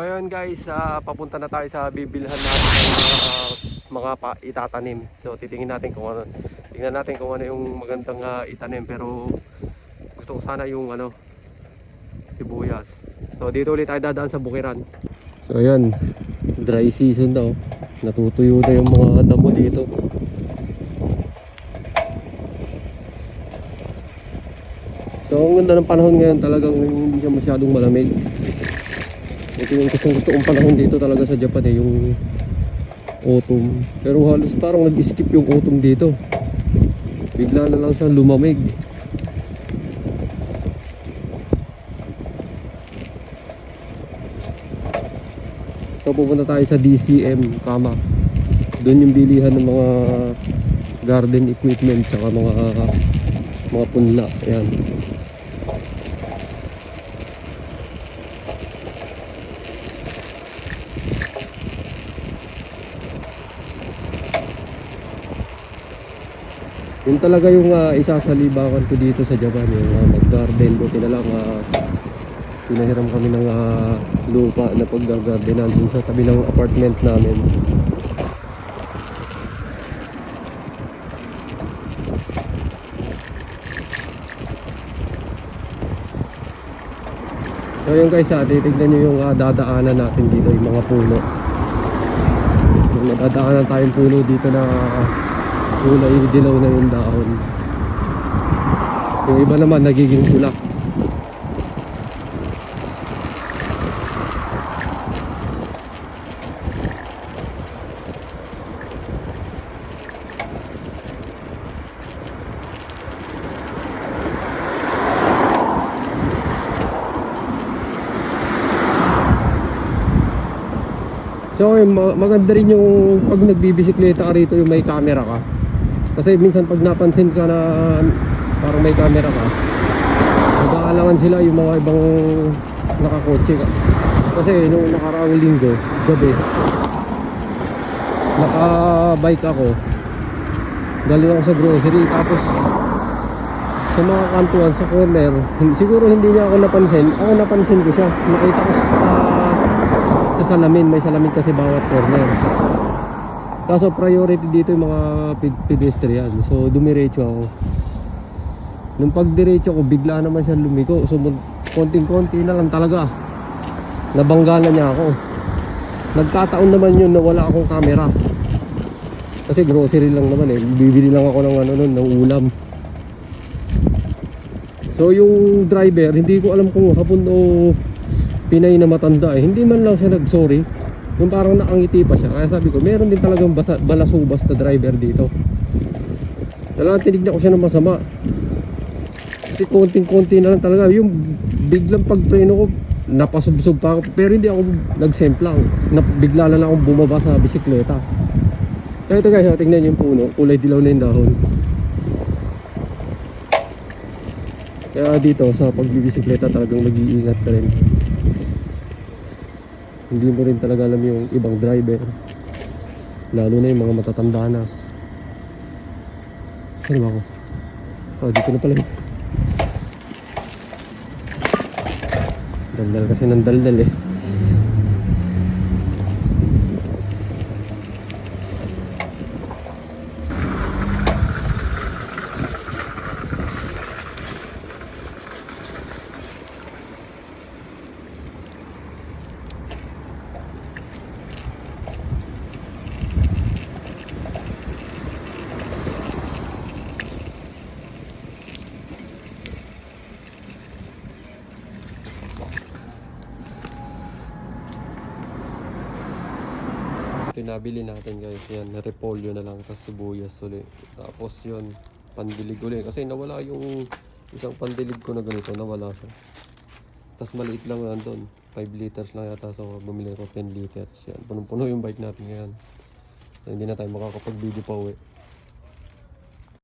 Ngayon guys, ah, papunta na tayo sa bibilhan natin ng mga, mga pa, itatanim. So titingin natin kung ano, tingnan natin kung ano yung magandang ah, itanim pero gusto ko sana yung ano sibuyas. So dito ulit tayo dadaan sa bukiran. So ayan, dry season daw. Natutuyo na yung mga damo dito. So ang ganda ng panahon ngayon talagang hindi siya masyadong malamig. Ito yung gustong gusto kong panahon dito talaga sa Japan eh, yung autumn. Pero halos parang nag-skip yung autumn dito. Bigla na lang siya lumamig. So pupunta tayo sa DCM Kama. Doon yung bilihan ng mga garden equipment tsaka mga mga punla. Ayan. Yun talaga yung uh, isasalibakan ko dito sa Japan, yung uh, mag-garden. Buti na lang, uh, pinahiram kami ng ah, lupa na pag-gardenan dun sa tabi ng apartment namin. So yun guys, ah, titignan nyo yung ah, dadaanan natin dito, yung mga puno. Yung nadadaanan tayong puno dito na ah, kulay dilaw na yung dahon. Yung iba naman nagiging pula. So eh, ma- maganda rin yung pag nagbibisikleta ka rito yung may camera ka. Kasi minsan pag napansin ka na parang may camera ka, nag-aalangan sila yung mga ibang nakakotse ka. Kasi nung nakaraang linggo, gabi, naka-bike ako. Galing ako sa grocery, tapos sa mga kantuan sa corner, siguro hindi niya ako napansin. Ako napansin ko siya. Nakita ko sa, sa salamin, may salamin kasi bawat corner. Kaso priority dito yung mga ped- pedestrian. So dumiretso ako. Nung pagdiretso ko, bigla naman siya lumiko. So konting-konti na lang talaga. Nabangga na niya ako. Nagkataon naman yun na wala akong camera. Kasi grocery lang naman eh. Bibili lang ako ng ano nun, ng ulam. So yung driver, hindi ko alam kung hapon o Pinay na matanda eh. Hindi man lang siya nag-sorry. Yung parang nakangiti pa siya. Kaya sabi ko, meron din talagang basa, balasubas na driver dito. Talagang tinignan ko siya ng masama. Kasi konting-konti na lang talaga. Yung biglang pagpreno ko, napasubsob pa ako. Pero hindi ako nag-semplang. Na, bigla lang akong bumaba sa bisikleta. Kaya ito guys, oh, tingnan yung puno. Kulay dilaw na yung dahon. Kaya dito sa pagbibisikleta talagang mag-iingat ka rin. Hindi mo rin talaga alam yung ibang driver. Lalo na yung mga matatanda na. Saan ba ako? Oh, dito na pala. Daldal kasi ng daldal eh. Pinabili natin guys, yan, repolyo na lang, tapos sibuyas ulit. Tapos yun, pandilig ulit. Kasi nawala yung isang pandilig ko na ganito, nawala siya. Tapos maliit lang nandun, 5 liters lang yata. So bumili ko 10 liters. Yan, punong-puno yung bike natin ngayon. So, hindi na tayo makakapag-video pa uwi.